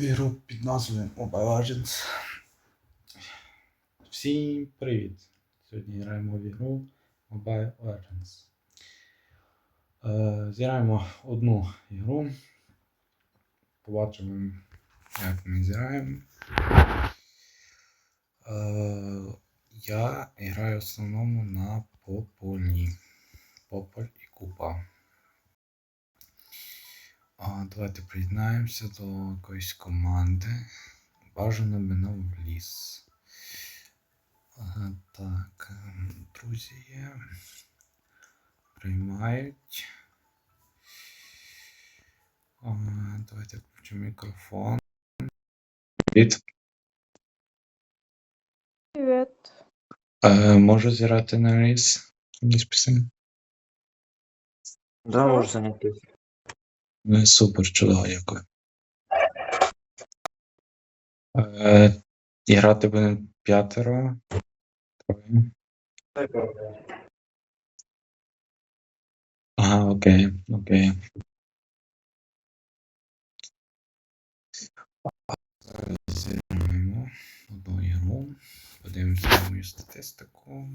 ігру під назвою Mobile Legends. Всім привіт! Сьогодні граємо в ігру Mobile Legends. Е, зіграємо одну ігру. Побачимо, як ми зіграємо. Е, я граю в основному на Пополі. Пополь і Купа. Давайте приєднаємося до якоїсь команди. Бажано мене в ліс. Ага, так, ем, друзі є. Приймають. Давайте включу мікрофон. Привіт. Привет. Е, можу зіграти на ліс? Якісь пісень? Да, можеш зайняти. Ну, супер, чудово, дякую. Е, і грати будемо п'ятеро. Ага, окей, окей. Зараз одну ігру. Подивимося мою статистику.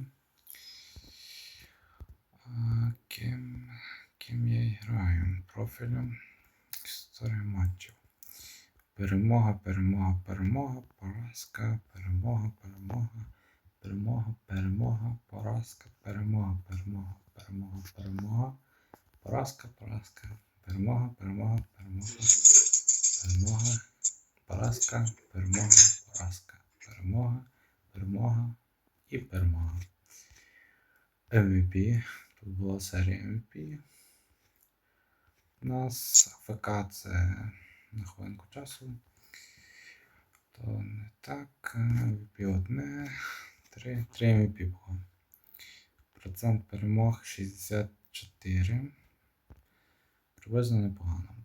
А, ким, ким я граю? Профілем історія матчів. Перемога, перемога, перемога, поразка, перемога, перемога, перемога, перемога, поразка, перемога, перемога, перемога, перемога, поразка, поразка, перемога, перемога, перемога, перемога, поразка, перемога, поразка, перемога, перемога і перемога. MVP. Тут була серія MVP. У нас АФК це на хвилинку часу. То не так. MVP одне. Три, три MVP було. Процент перемог 64. Приблизно непогано.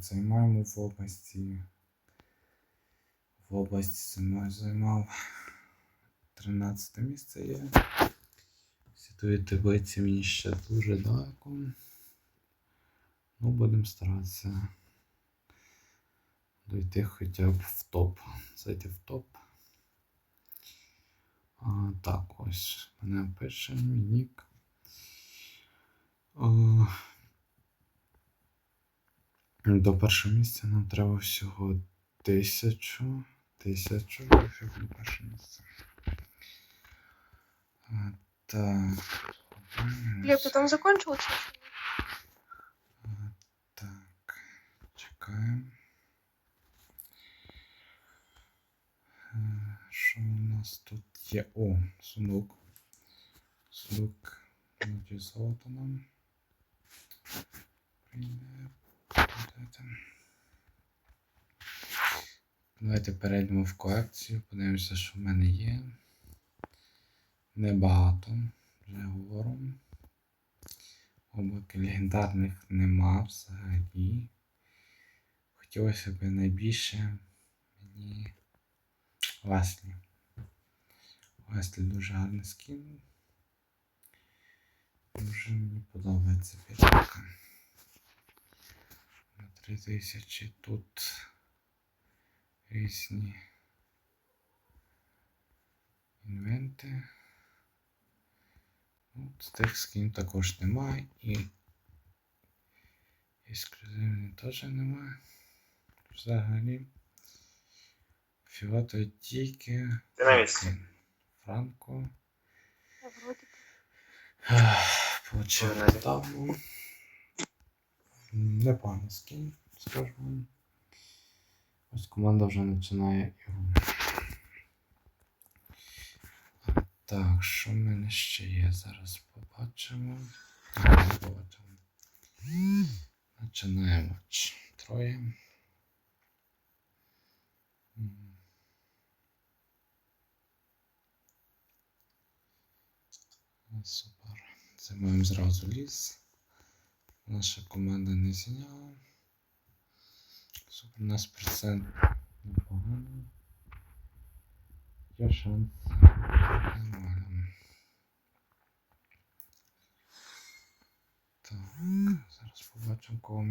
Займаємо в області. В області займав, займав 13 місце є. В світовій таблиці мені ще дуже далеко. Ну, будемо старатися дойти хоча б в топ. Зайти в топ. А, так, ось мене пише мій нік. До першого місця нам треба всього тисячу. Тисячу, щоб до першого місця. А, так. Ты там закончил? А, Так, чекаємо. Е, Що у нас тут є? О, сундук. Сундук внутрі золота нам. Прийде. Давайте. Перейдемо в колекцію, подивимося, що в мене є. Небагато, вже говорю. Облаки легендарних нема взагалі. Хотілося б найбільше мені Леслі. Леслі дуже гарний скін. Дуже мені подобається бірка. На 3000 тут різні інвенти. Ну, з тих скін також немає і ексклюзивний теж немає. Взагалі. Фіолетові тільки. Ти на місці. Франко. Получив. Непоганий скін, скажу вам. Ось команда вже починає ігру. Так, що в мене ще є? Зараз побачимо. Так, не побачимо. Починаємо. Троє. М. Супер. Займаємо зразу ліс. Наша команда не зайняла. Супер, у нас процент непоганий. Є шанс. Нормально. Так, зараз побачимо, кого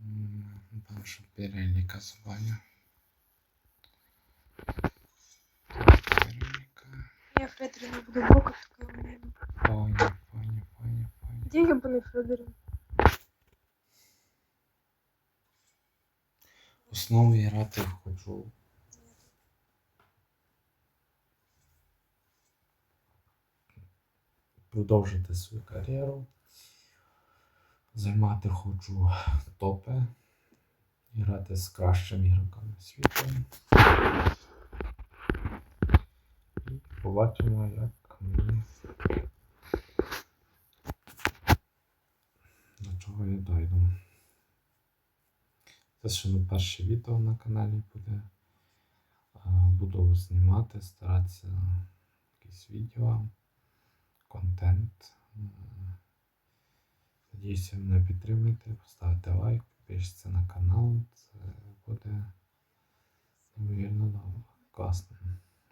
мені би забанити. М, Там що переліка забавлю. Переліка. Я Фредерина буду блокать, только я умею. Понял, понял, понял, понял. Где ебаный Фредерин? Основу грати хочу. Продовжити свою кар'єру. Займати хочу топи. Грати з кращими ігроками світу. І побачимо, як мені до чого я дойду. Це ще не перше відео на каналі буде. Буду знімати, старатися якісь відео, контент. Надіюся, мене підтримуєте, поставите лайк, підпишіться на канал. Це буде неймовірно добре. Класно.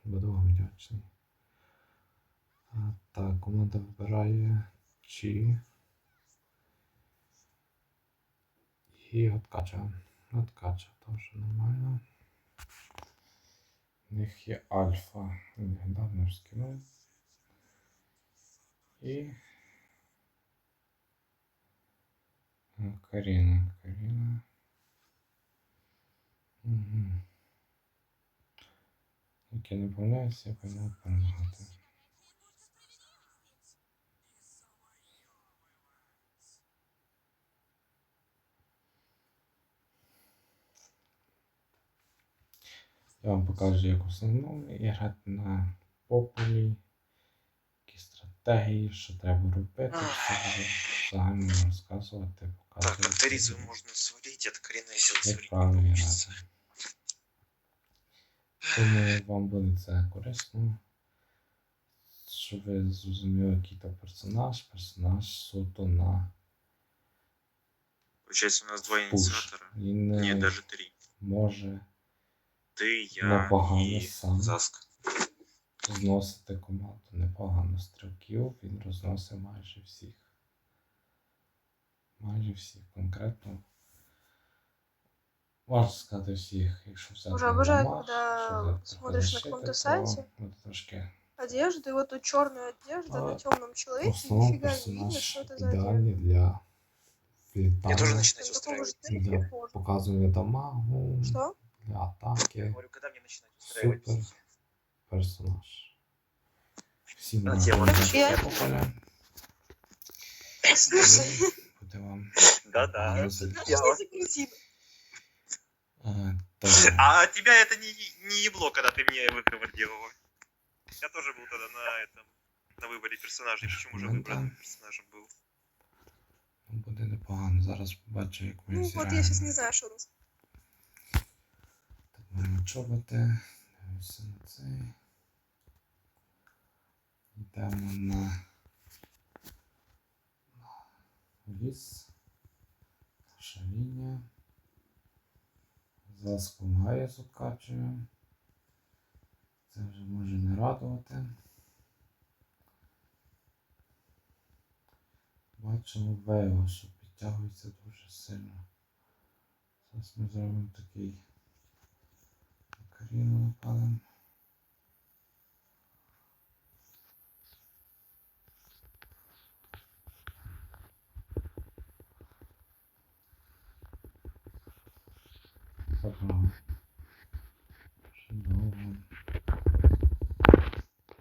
Буду вам вдячний. Так, команда вибирає чи. І откача. Откача теж нормально. У них є альфа. Недавно ж скинув. І. е, Каріна. Каріна. Угу. Як я не я повинен перемагати. Я вам покажу, як основному грати на популі, стратегії, що треба робити, буду загально розказувати, Так, показувати. авторизм можно свалить, от як свалить не получится. Тому вам буде це корисно, щоб ви зрозуміли, який то персонаж, персонаж суто на Получается, у нас два. Він Нет, даже три. може Ты, я сам Заска. Зносити команду. Непогано стрілків, він розносить майже всіх. Майже всіх. Конкретно. Можна сказати всіх, якщо взяти Уже обожаю, Ламаш, когда смотришь на каком-то то сайте. трошки Одежду, и вот тут черная одежда А, на темном человеке, нифига не видно, что это за одежда. для Я тоже начинать устраивать. для показування дамагу, Что? для Я говорю, когда мне начинать устраивать? Супер. Персонаж. Всім А, на тема вообще. поля. Слушай, Буде вам Да-да. гарно зайти. Я- что за кретин? Е, так, А тебя это не, не ебло, когда ты мне выговор делал. Я тоже был тогда на этом, на выборе персонажей. Почему же Ну выбран да. персонажем был? Буде непогано. Зараз побачу, як ми Ну вот зіграємо. я сейчас не знаю, что у нас. Так, маємо чоботи. Дивимося на цей. Йдемо на ліс. Наша лінія. Заску Гая закачуємо. Це вже може не радувати. Бачимо вейло, що підтягується дуже сильно. Зараз ми зробимо такий Каріну напалимо. Забрали. Чудово.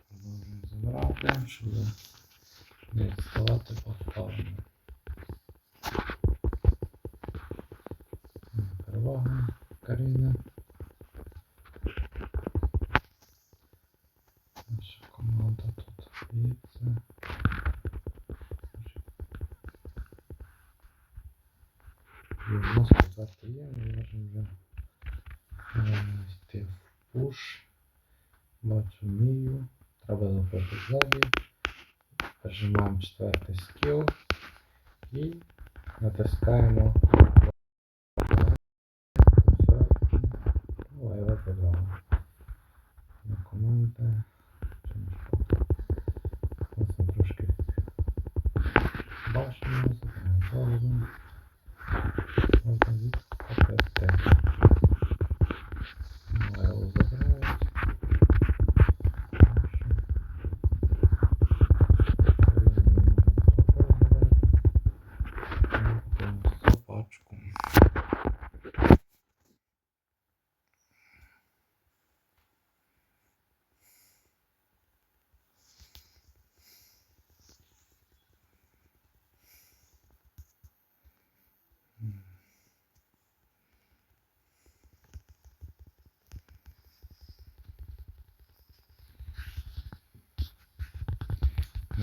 Продовжуємо забирати, щоб не ставати повторно. Перевага Каріна. Наша команда тут б'ється. І у є, ми можемо вже е, йти в пуш. Бачу мію. Треба забити ззаді. Нажимаємо четвертий скіл і натискаємо.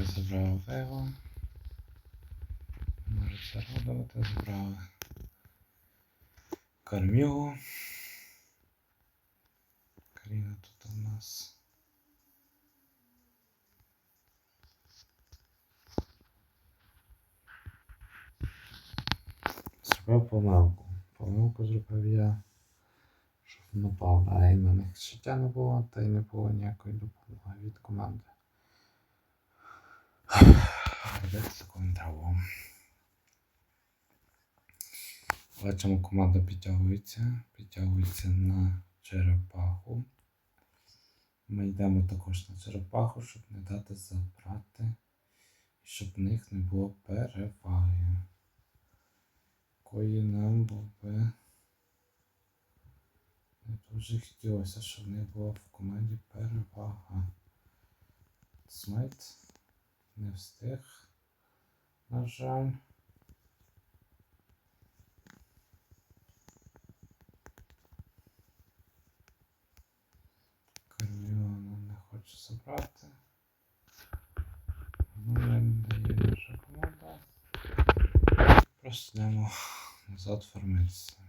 Я забрав Вево. Може це радувати, забрав Кармігу. Каріна тут у нас. Зробив помилку. Помилку зробив я, щоб напав, а й на них життя не було, та й не було ніякої допомоги від команди. Таку інтраву. Бачимо, команда підтягується, підтягується на черепаху. Ми йдемо також на черепаху, щоб не дати забрати, щоб в них не було переваги. Кої нам було би не дуже хотілося, щоб в них була в команді перевага. Смайт не встиг, на жаль. Карміона не хоче забрати. Ну, не дає наша команда. Просто йдемо назад формитися.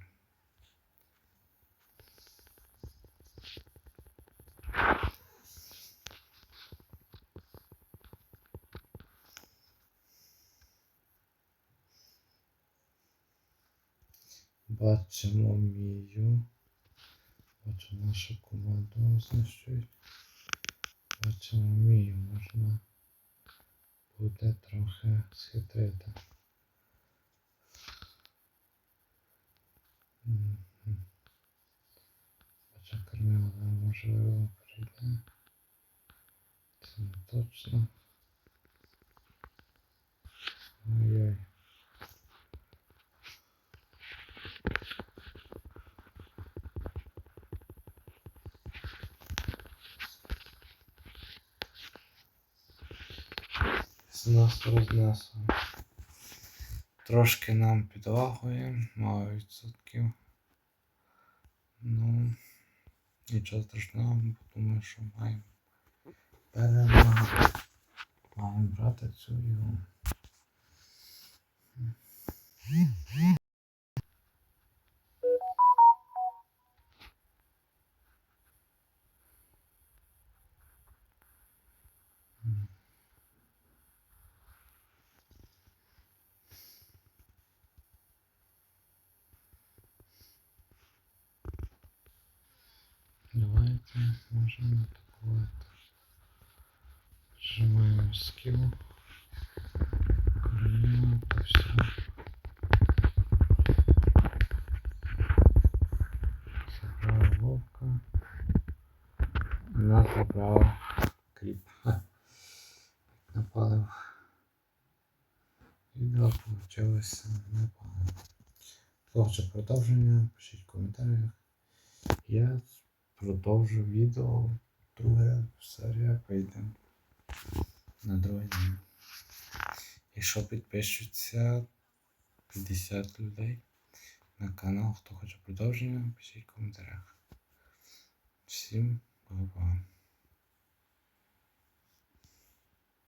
Бачимо Мію. Бачимо нашу команду знищують. Бачимо Мію, можна буде трохи схитрити. Бачу Карміла, можливо, прийде. Це не точно. Ой-ой. З нас рознесло. Трошки нам підлагує, мало відсотків. Ну, нічого страшного, думаю, що маємо перемагати. Маємо брати цю ігру. Давайте можемо атакувати. Нажимаємо скіл. Королева, то все. Забрав вовка. На забрав кріп. Ха. Напалив. Відео получилося непогано. Хоче продовження, пишіть в коментарях. Я продовжу відео. друге серія вийде на другий день. Якщо підпишуться 50 людей на канал, хто хоче продовження, пишіть в коментарях. Всім па-па.